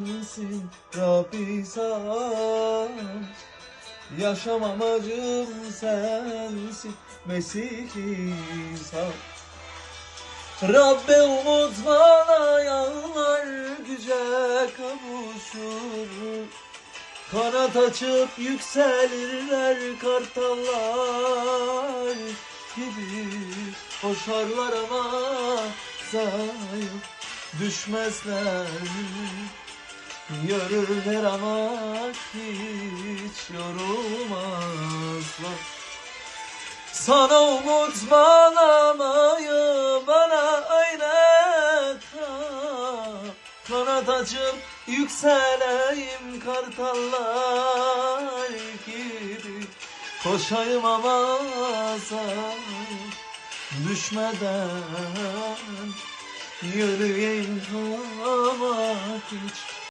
sensin Rabbi sağ Yaşam amacım sensin Mesih İsa Rabbe umut bağlayanlar güce kavuşur. Kanat açıp yükselirler kartallar gibi. Koşarlar ama zayıf düşmezler Yürürler ama hiç yorulmazlar. Sana umut bağlamayı bana ha. Kanat açıp yükseleyim kartallar gibi. Koşayım ama zayıf düşmeden. Yürüyeyim ama hiç